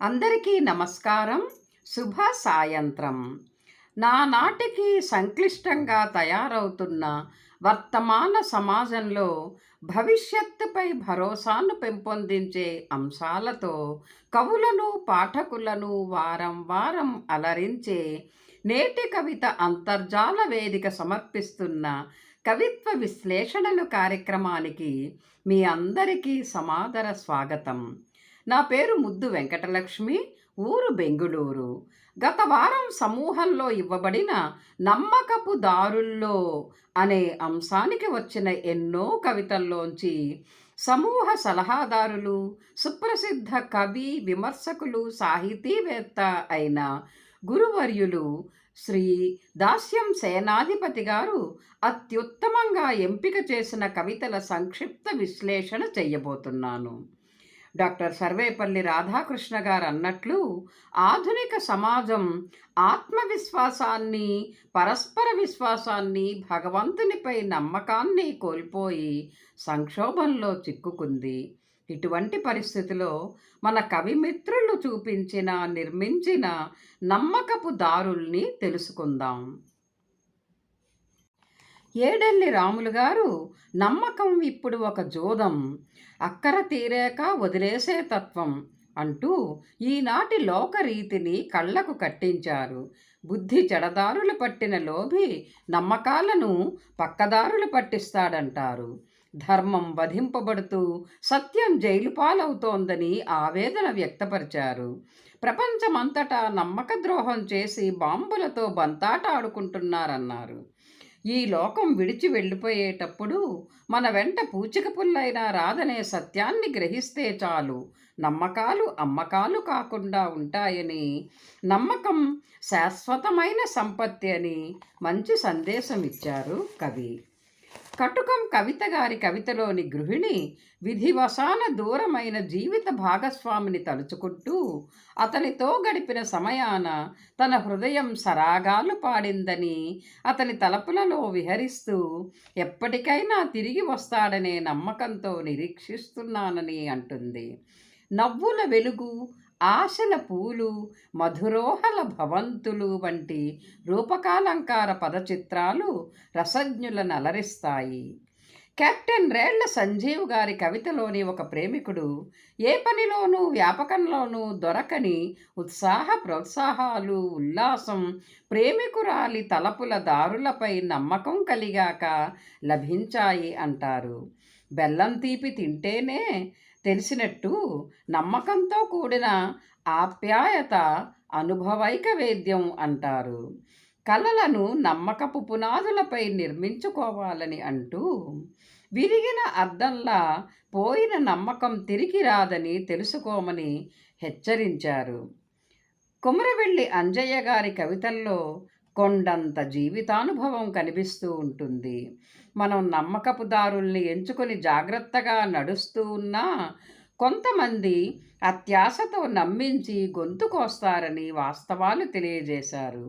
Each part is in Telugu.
అందరికీ నమస్కారం. శుభ సాయంత్రం. నానాటికి సంక్లిష్టంగా తయారవుతున్న వర్తమాన సమాజంలో భవిష్యత్తుపై భరోసాను పెంపొందించే అంశాలతో కవులను పాఠకులను వారం వారం అలరించే నేటి కవిత అంతర్జాల వేదిక సమర్పిస్తున్న కవిత్వ విశ్లేషణలు కార్యక్రమానికి మీ అందరికీ సమాదర స్వాగతం. నా పేరు ముద్దు వెంకటలక్ష్మి ఊరు బెంగుళూరు. గత వారం సమూహంలో ఇవ్వబడిన నమ్మకపు దారుల్లో అనే అంశానికి వచ్చిన ఎన్నో కవితల్లోంచి సమూహ సలహాదారులు సుప్రసిద్ధ కవి విమర్శకులు సాహితీవేత్త అయిన గురువర్యులు శ్రీ దాస్యం సేనాధిపతి గారు అత్యుత్తమంగా ఎంపిక చేసిన కవితల సంక్షిప్త విశ్లేషణ చేయబోతున్నాను. డాక్టర్ సర్వేపల్లి రాధాకృష్ణ గారు అన్నట్లు ఆధునిక సమాజం ఆత్మవిశ్వాసాన్ని పరస్పర విశ్వాసాన్ని భగవంతునిపై నమ్మకాన్ని కోల్పోయి సంక్షోభంలో చిక్కుకుంది. ఇటువంటి పరిస్థితిలో మన కవిమిత్రులు చూపించిన నిర్మించిన నమ్మకపు దారుల్ని తెలుసుకుందాం. ఏడెల్లి రాములు గారు నమ్మకం ఇప్పుడు ఒక జోదం. అక్కర తీరాక వదిలేసే తత్వం అంటూ ఈనాటి లోకరీతిని కళ్ళకు కట్టించారు. బుద్ధి చెడదారులు పట్టిన లోభి నమ్మకాలను పక్కదారులు పట్టిస్తాడంటారు. ధర్మం వధింపబడుతూ సత్యం జైలు పాలవుతోందని ఆవేదన వ్యక్తపరిచారు. ప్రపంచమంతటా నమ్మక ద్రోహం చేసి బాంబులతో బంతాట ఆడుకుంటున్నారన్నారు. ఈ లోకం విడిచి వెళ్ళిపోయేటప్పుడు మన వెంట పూచిక పుల్లైనా రాదనే సత్యాన్ని గ్రహిస్తే చాలు. నమ్మకాలు అమ్మకాలు కాకుండా ఉంటాయని. నమ్మకం శాశ్వతమైన సంపత్తి అని మంచి సందేశం ఇచ్చారు కవి. కటుకం కవిత గారి కవితలోని గృహిణి విధివశాన దూరమైన జీవిత భాగస్వామిని తలుచుకుంటూ అతనితో గడిపిన సమయాన తన హృదయం సరాగాలు పాడిందని అతని తలపులలో విహరిస్తూ ఎప్పటికైనా తిరిగి వస్తాడనే నమ్మకంతో నిరీక్షిస్తున్నానని అంటుంది. నవ్వుల వెలుగు ఆశల పూలు మధురోహల భవంతులు వంటి రూపకాలంకార పదచిత్రాలు రసజ్ఞులను అలరిస్తాయి కెప్టెన్ రేళ్ళ సంజీవ్ గారి కవితలోని ఒక ప్రేమికుడు ఏ పనిలోనూ వ్యాపకంలోనూ దొరకని ఉత్సాహ ప్రోత్సాహాలు ఉల్లాసం ప్రేమికురాలి తలపుల దారులపై నమ్మకం కలిగాక లభించాయి అంటారు. బెల్లం తీపి తింటేనే తెలిసినట్టు నమ్మకంతో కూడిన ఆప్యాయత అనుభవైక వేద్యం అంటారు. కళలను నమ్మకపు పునాదులపై నిర్మించుకోవాలని అంటూ విరిగిన అద్దంలా పోయిన నమ్మకం తిరిగి రాదని తెలుసుకోమని హెచ్చరించారు. కుమరవెల్లి అంజయ్య గారి కవితల్లో కొండంత జీవితానుభవం కనిపిస్తూ ఉంటుంది. మనం నమ్మకపు దారుల్ని ఎంచుకొని జాగ్రత్తగా నడుస్తూ ఉన్నా కొంతమంది అత్యాశతో నమ్మించి గొంతు కోస్తారని వాస్తవాలు తెలియజేశారు.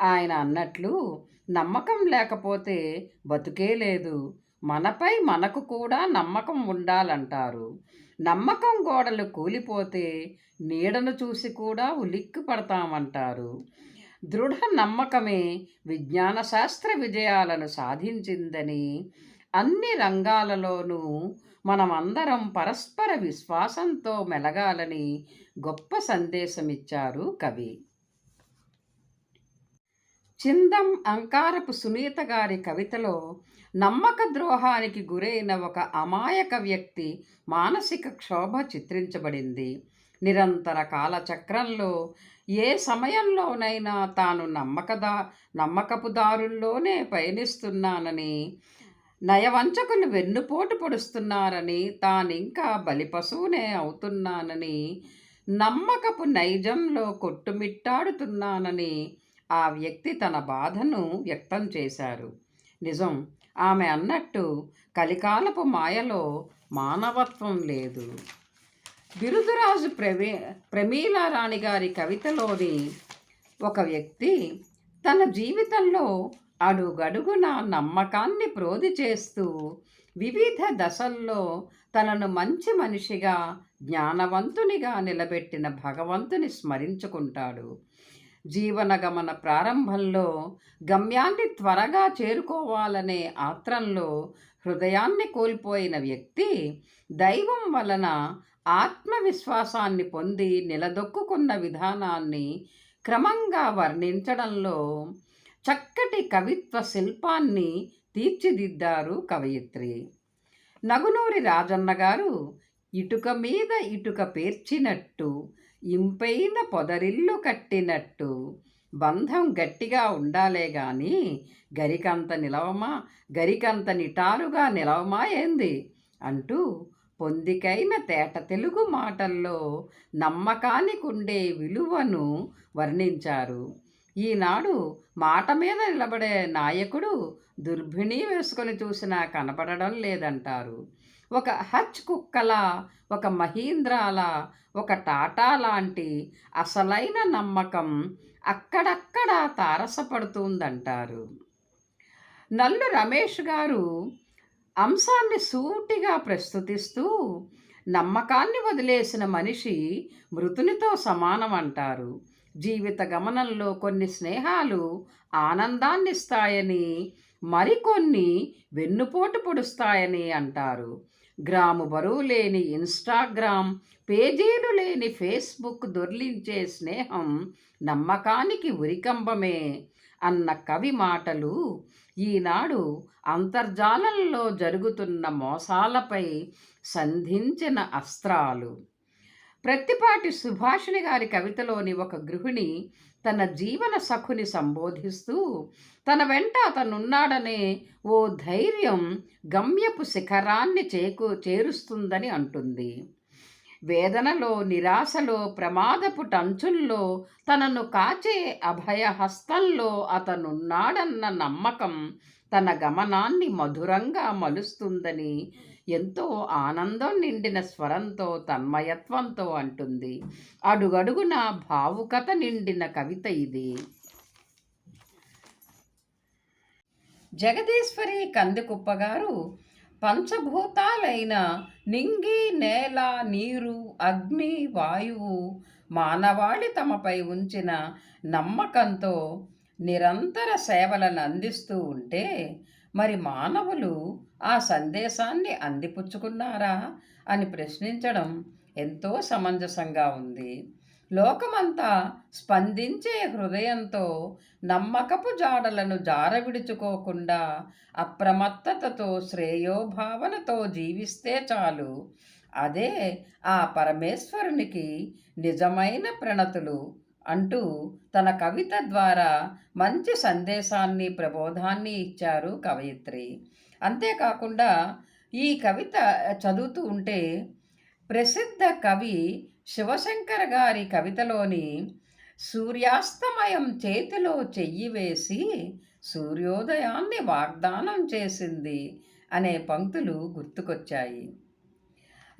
ఆయన అన్నట్లు నమ్మకం లేకపోతే బతుకే లేదు. మనపై మనకు కూడా నమ్మకం ఉండాలంటారు. నమ్మకం గోడలు కూలిపోతే నీడను చూసి కూడా ఉలిక్కి పడతామంటారు దృఢ నమ్మకమే విజ్ఞాన శాస్త్ర విజయాలను సాధించిందని అన్ని రంగాలలోనూ మనమందరం పరస్పర విశ్వాసంతో మెలగాలని గొప్ప సందేశమిచ్చారు కవి. చిందం అంకారపు సునీత గారి కవితలో నమ్మక ద్రోహానికి గురైన ఒక అమాయక వ్యక్తి మానసిక క్షోభ చిత్రించబడింది. నిరంతర కాలచక్రంలో ఏ సమయంలోనైనా తాను నమ్మకదా నమ్మకపు దారుల్లోనే పయనిస్తున్నానని నయవంచకులు వెన్నుపోటు పొడుస్తున్నారని తానింకా బలిపశువునే అవుతున్నానని నమ్మకపు నైజంలో కొట్టుమిట్టాడుతున్నానని ఆ వ్యక్తి తన బాధను వ్యక్తం చేశారు. నిజం ఆమె అన్నట్టు కలికాలపు మాయలో మానవత్వం లేదు. బిరుదురాజు ప్రవీ ప్రమీలారాణి గారి కవితలోని ఒక వ్యక్తి తన జీవితంలో అడుగడుగున నమ్మకాన్ని ప్రోధి చేస్తూ వివిధ దశల్లో తనను మంచి మనిషిగా జ్ఞానవంతునిగా నిలబెట్టిన భగవంతుని స్మరించుకుంటాడు. జీవనగమన ప్రారంభంలో గమ్యాన్ని త్వరగా చేరుకోవాలనే ఆత్రంలో హృదయాన్ని కోల్పోయిన వ్యక్తి దైవం వలన ఆత్మవిశ్వాసాన్ని పొంది నిలదొక్కుకున్న విధానాన్ని క్రమంగా వర్ణించడంలో చక్కటి కవిత్వ శిల్పాన్ని తీర్చిదిద్దారు కవయిత్రి. నగునూరి రాజన్న గారు ఇటుక మీద ఇటుక పేర్చినట్టు ఇంపైన పొదరిల్లు కట్టినట్టు బంధం గట్టిగా ఉండాలే గాని గరికంత నిలవమా గరికంత నిటారుగా నిలవమా ఏంది? అంటూ పొందికైన తేట తెలుగు మాటల్లో నమ్మకానికి ఉండే విలువను వర్ణించారు. ఈనాడు మాట మీద నిలబడే నాయకుడు దుర్భిణి వేసుకొని చూసినా కనపడడం లేదంటారు. ఒక హచ్ కుక్కల ఒక మహీంద్రాల ఒక టాటా లాంటి అసలైన నమ్మకం అక్కడక్కడ తారసపడుతుందంటారు. నల్లు రమేష్ గారు అంశాన్ని సూటిగా ప్రస్తుతిస్తూ నమ్మకాన్ని వదిలేసిన మనిషి మృతునితో సమానం అంటారు. జీవిత గమనంలో కొన్ని స్నేహాలు ఆనందాన్నిస్తాయని మరికొన్ని వెన్నుపోటు పొడుస్తాయని అంటారు. గ్రాము బరువు లేని ఇన్స్టాగ్రామ్ పేజీలు లేని ఫేస్బుక్ దొర్లించే స్నేహం నమ్మకానికి ఉరికంబమే అన్న కవి మాటలు ఈనాడు అంతర్జాలంలో జరుగుతున్న మోసాలపై సంధించిన అస్త్రాలు. ప్రత్తిపాటి సుభాషిణి గారి కవితలోని ఒక గృహిణి తన జీవన సఖుని సంబోధిస్తూ తన వెంట అతనున్నాడనే ఓ ధైర్యం గమ్యపు శిఖరాన్ని చేకు చేరుస్తుందని అంటుంది. వేదనలో నిరాశలో ప్రమాదపు టంచుల్లో తనను కాచే అభయహస్తంలో అతనున్నాడన్న నమ్మకం తన గమనాన్ని మధురంగా మలుస్తుందని ఎంతో ఆనందం నిండిన స్వరంతో తన్మయత్వంతో అంటుంది. అడుగడుగున భావుకత నిండిన కవిత ఇది. జగదీశ్వరి కందుకుప్ప గారు పంచభూతాలైన నింగి నేల నీరు అగ్ని వాయువు మానవాళి తమపై ఉంచిన నమ్మకంతో నిరంతర సేవలను అందిస్తూ ఉంటే మరి మానవులు ఆ సందేశాన్ని అందిపుచ్చుకున్నారా అని ప్రశ్నించడం ఎంతో సమంజసంగా ఉంది. లోకమంతా స్పందించే హృదయంతో నమ్మకపు జాడలను జారవిడుచుకోకుండా అప్రమత్తతతో శ్రేయోభావనతో జీవిస్తే చాలు. అదే ఆ పరమేశ్వరునికి నిజమైన ప్రణతులు అంటూ తన కవిత ద్వారా మంచి సందేశాన్ని ప్రబోధాన్ని ఇచ్చారు కవయిత్రి. అంతేకాకుండా ఈ కవిత చదువుతూ ఉంటే ప్రసిద్ధ కవి శివశంకర గారి కవితలోని సూర్యాస్తమయం చేతిలో చెయ్యి వేసి సూర్యోదయాన్ని వాగ్దానం చేసింది అనే పంక్తులు గుర్తుకొచ్చాయి.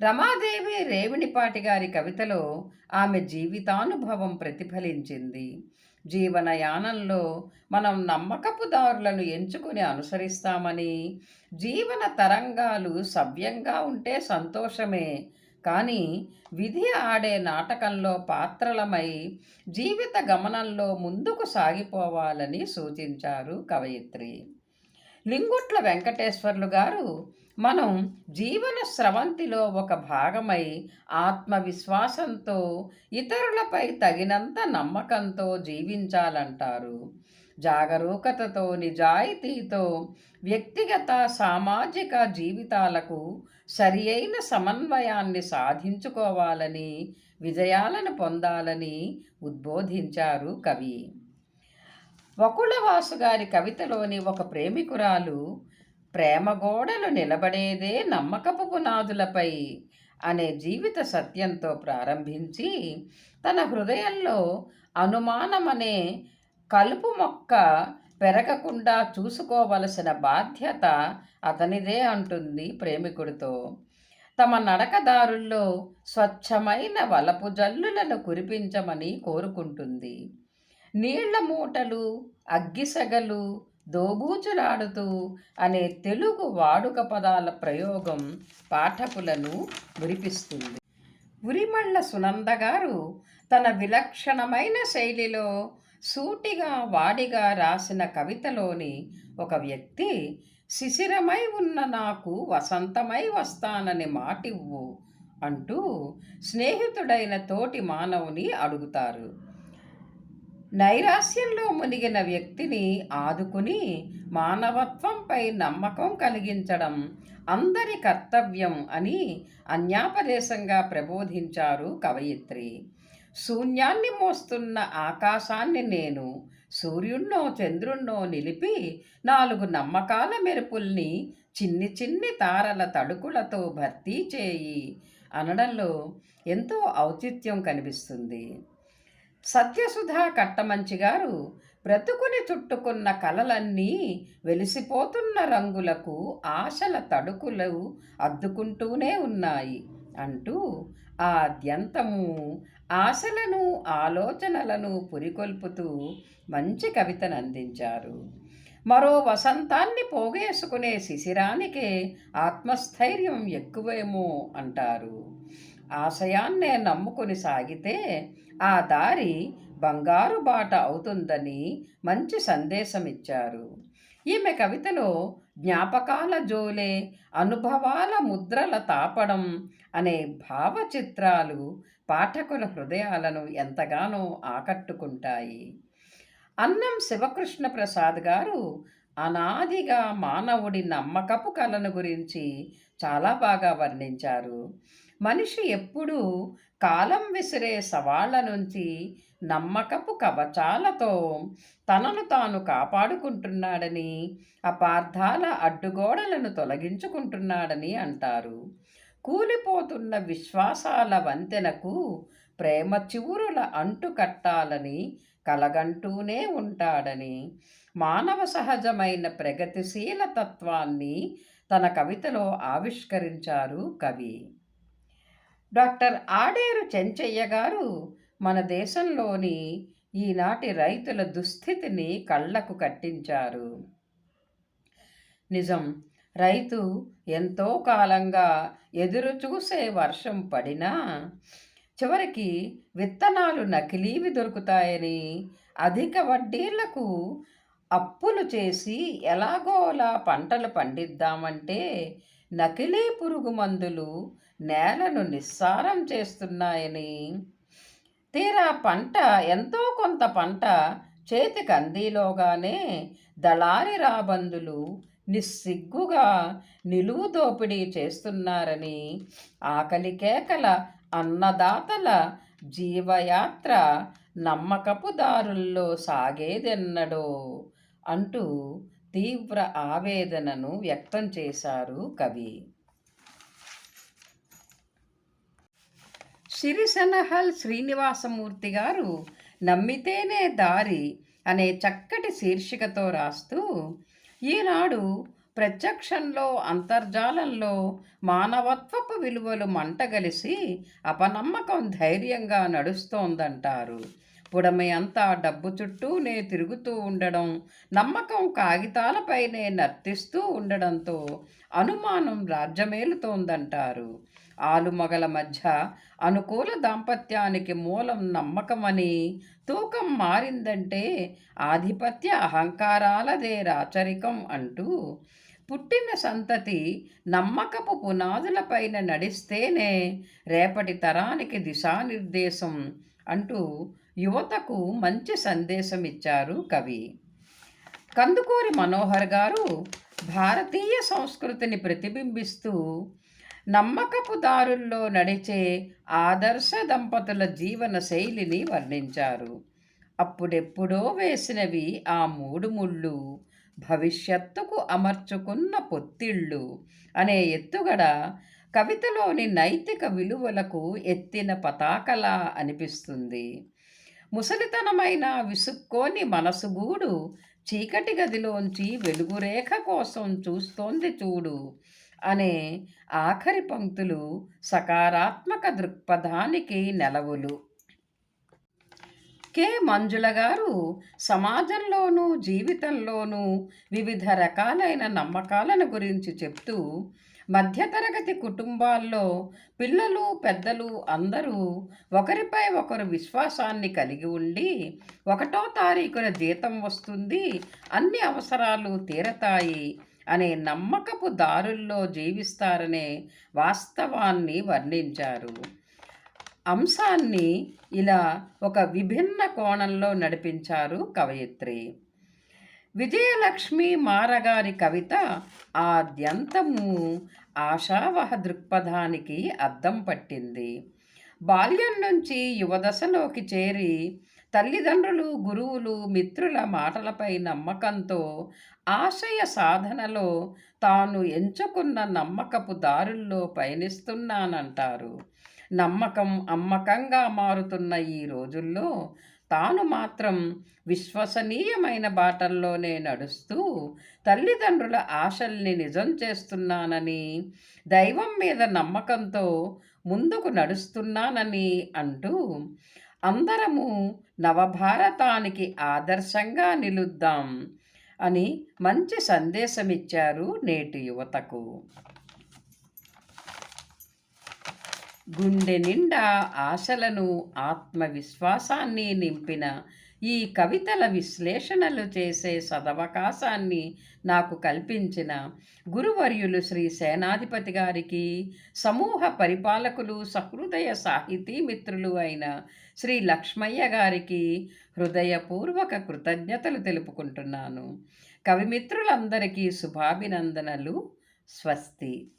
రమాదేవి రేవిణిపాటి గారి కవితలో ఆమె జీవితానుభవం ప్రతిఫలించింది. జీవనయానంలో మనం నమ్మకపు దారులను ఎంచుకుని అనుసరిస్తామని జీవన తరంగాలు సవ్యంగా ఉంటే సంతోషమే కానీ విధి ఆడే నాటకంలో పాత్రలమై జీవిత గమనంలో ముందుకు సాగిపోవాలని సూచించారు కవయిత్రి. లింగుట్ల వెంకటేశ్వర్లు గారు మనం జీవన స్రవంతిలో ఒక భాగమై ఆత్మవిశ్వాసంతో ఇతరులపై తగినంత నమ్మకంతో జీవించాలంటారు. జాగరూకతతో నిజాయితీతో వ్యక్తిగత సామాజిక జీవితాలకు సరి అయిన సమన్వయాన్ని సాధించుకోవాలని విజయాలను పొందాలని ఉద్బోధించారు కవి. వకుళవాసు గారి కవితలోని ఒక ప్రేమికురాలు ప్రేమ గోడలు నిలబడేదే నమ్మకపు పునాదులపై అనే జీవిత సత్యంతో ప్రారంభించి తన హృదయంలో అనుమానమనే కలుపు మొక్క పెరగకుండా చూసుకోవలసిన బాధ్యత అతనిదే అంటుంది ప్రేమికుడితో. తమ నడకదారుల్లో స్వచ్ఛమైన వలపు జల్లులను కురిపించమని కోరుకుంటుంది. నీళ్ళ మూటలు అగ్గిసెగలు దోబూచులాడుతూ అనే తెలుగు వాడుక పదాల ప్రయోగం పాఠకులను మురిపిస్తుంది. ఉరిమళ్ళ సునంద గారు తన విలక్షణమైన శైలిలో సూటిగా వాడిగా రాసిన కవితలోని ఒక వ్యక్తి శిశిరమై ఉన్న నాకు వసంతమై వస్తానని మాటివ్వు అంటూ స్నేహితుడైన తోటి మానవుని అడుగుతారు. నైరాస్యంలో మునిగిన వ్యక్తిని ఆదుకుని మానవత్వంపై నమ్మకం కలిగించడం అందరి కర్తవ్యం అని అన్యాపదేశంగా ప్రబోధించారు కవయిత్రి. శూన్యాన్ని మోస్తున్న ఆకాశాన్ని నేను సూర్యున్నో చంద్రున్నో నిలిపి నాలుగు నమ్మకాల మెరుపుల్ని చిన్ని చిన్ని తారల తడుకులతో భర్తీ చేయి అనడంలో ఎంతో ఔచిత్యం కనిపిస్తుంది. సత్యసుధా కట్టమంచి గారు బ్రతుకుని చుట్టుకున్న కలలన్నీ వెలిసిపోతున్న రంగులకు ఆశల తడుకులు అద్దుకుంటూనే ఉన్నాయి అంటూ ఆ అద్యంతము ఆశలను ఆలోచనలను పురికొల్పుతూ మంచి కవితను అందించారు. మరో వసంతాన్ని పోగేసుకునే శిశిరానికే ఆత్మస్థైర్యం ఎక్కువేమో అంటారు. ఆశయాన్నే నమ్ముకుని సాగితే ఆ దారి బంగారు బాట అవుతుందని మంచి సందేశం ఇచ్చారు ఈమె కవితలో జ్ఞాపకాల జోలే అనుభవాల ముద్రల తాపడం అనే భావచిత్రాలు పాఠకుల హృదయాలను ఎంతగానో ఆకట్టుకుంటాయి. అన్నం శివకృష్ణ ప్రసాద్ గారు అనాదిగా మానవుడి నమ్మకపు కళను గురించి చాలా బాగా వర్ణించారు. మనిషి ఎప్పుడూ కాలం విసిరే సవాళ్ళ నుంచి నమ్మకపు కవచాలతో తనను తాను కాపాడుకుంటున్నాడని అపార్థాల అడ్డుగోడలను తొలగించుకుంటున్నాడని అంటారు. కూలిపోతున్న విశ్వాసాల వంతెనకు ప్రేమ చివురుల అంటు కట్టాలని కలగంటూనే ఉంటాడని మానవ సహజమైన ప్రగతిశీల తత్వాన్ని తన కవితలో ఆవిష్కరించారు కవి. డాక్టర్ ఆడేరు చెంచయ్య గారు మన దేశంలోని ఈనాటి రైతుల దుస్థితిని కళ్ళకు కట్టించారు. నిజం రైతు ఎంతో కాలంగా ఎదురు చూసే వర్షం పడినా చివరికి విత్తనాలు నకిలీవి దొరుకుతాయని అధిక వడ్డీలకు అప్పులు చేసి ఎలాగోలా పంటలు పండిద్దామంటే నకిలీ పురుగు మందులు నేలను నిస్సారం చేస్తున్నాయని. తీరా పంట ఎంతో కొంత పంట చేతికి అందిలోగానే దళారి రాబందులు నిస్సిగ్గుగా నిలువు దోపిడీ చేస్తున్నారని ఆకలి కేకల అన్నదాతల జీవయాత్ర నమ్మకపు దారుల్లో సాగేదెన్నడో అంటూ తీవ్ర ఆవేదనను వ్యక్తం చేశారు కవి. సిరిసనహల్ శ్రీనివాసమూర్తి గారు నమ్మితేనే దారి అనే చక్కటి శీర్షికతో రాస్తూ ఈనాడు ప్రత్యక్షంలో అంతర్జాలంలో మానవత్వపు విలువలు మంటగలిసి అపనమ్మకం ధైర్యంగా నడుస్తోందంటారు. పుడమి అంతా డబ్బు చుట్టూనే తిరుగుతూ ఉండడం నమ్మకం కాగితాలపైనే నర్తిస్తూ ఉండడంతో అనుమానం రాజ్యమేలుతోందంటారు. ఆలుమగల మధ్య అనుకూల దాంపత్యానికి మూలం నమ్మకమని తూకం మారిందంటే ఆధిపత్య అహంకారాలదే రాచరికం అంటూ పుట్టిన సంతతి నమ్మకపు పునాదులపైన నడిస్తేనే రేపటి తరానికి దిశానిర్దేశం అంటూ యువతకు మంచి సందేశం ఇచ్చారు కవి. కందుకూరి మనోహర్ గారు భారతీయ సంస్కృతిని ప్రతిబింబిస్తూ నమ్మకపు దారుల్లో నడిచే ఆదర్శ దంపతుల జీవన శైలిని వర్ణించారు. అప్పుడెప్పుడో వేసినవి ఆ మూడు ముళ్ళు భవిష్యత్తుకు అమర్చుకున్న పొత్తిళ్ళు అనే ఎత్తుగడ కవితలోని నైతిక విలువలకు ఎత్తిన పతాకలా అనిపిస్తుంది. ముసలితనమైన విసుక్కోని మనసుగూడు చీకటి గదిలోంచి వెలుగురేఖ కోసం చూస్తోంది చూడు అనే ఆఖరి పంక్తులు సకారాత్మక దృక్పథానికి నెలవులు. కె. మంజుల గారు సమాజంలోనూ జీవితంలోనూ వివిధ రకాలైన నమ్మకాలను గురించి చెప్తూ మధ్యతరగతి కుటుంబాల్లో పిల్లలు పెద్దలు అందరూ ఒకరిపై ఒకరు విశ్వాసాన్ని కలిగి ఉండి ఒకటో తారీఖున జీతం వస్తుంది అన్ని అవసరాలు తీరతాయి అనే నమ్మకపు దారుల్లో జీవిస్తారనే వాస్తవాన్ని వర్ణించారు. అంశాన్ని ఇలా ఒక విభిన్న కోణంలో నడిపించారు కవయిత్రి. విజయలక్ష్మి మారగారి కవిత ఆద్యంతము ఆశావహ దృక్పథానికి అద్దం పట్టింది. బాల్యం నుంచి యువదశలోకి చేరి తల్లిదండ్రులు గురువులు మిత్రుల మాటలపై నమ్మకంతో ఆశయ సాధనలో తాను ఎంచుకున్న నమ్మకపు దారుల్లో పయనిస్తున్నానంటారు. నమ్మకం అమ్మకంగా మారుతున్న ఈ రోజుల్లో తాను మాత్రం విశ్వసనీయమైన బాటల్లోనే నడుస్తూ తల్లిదండ్రుల ఆశల్ని నిజం చేస్తున్నానని దైవం మీద నమ్మకంతో ముందుకు నడుస్తున్నానని అంటూ అందరము నవభారతానికి ఆదర్శంగా నిలుద్దాం అని మంచి సందేశమిచ్చారు నేటి యువతకు. గుండె నిండా ఆశలను ఆత్మవిశ్వాసాన్ని నింపిన ఈ కవితల విశ్లేషణలు చేసే సదవకాశాన్ని నాకు కల్పించిన గురువర్యులు శ్రీ సేనాధిపతి గారికి సమూహ పరిపాలకులు సహృదయ సాహితీ మిత్రులు అయిన శ్రీ లక్ష్మయ్య గారికి హృదయపూర్వక కృతజ్ఞతలు తెలుపుకుంటున్నాను. కవిమిత్రులందరికీ శుభాభినందనలు. స్వస్తి.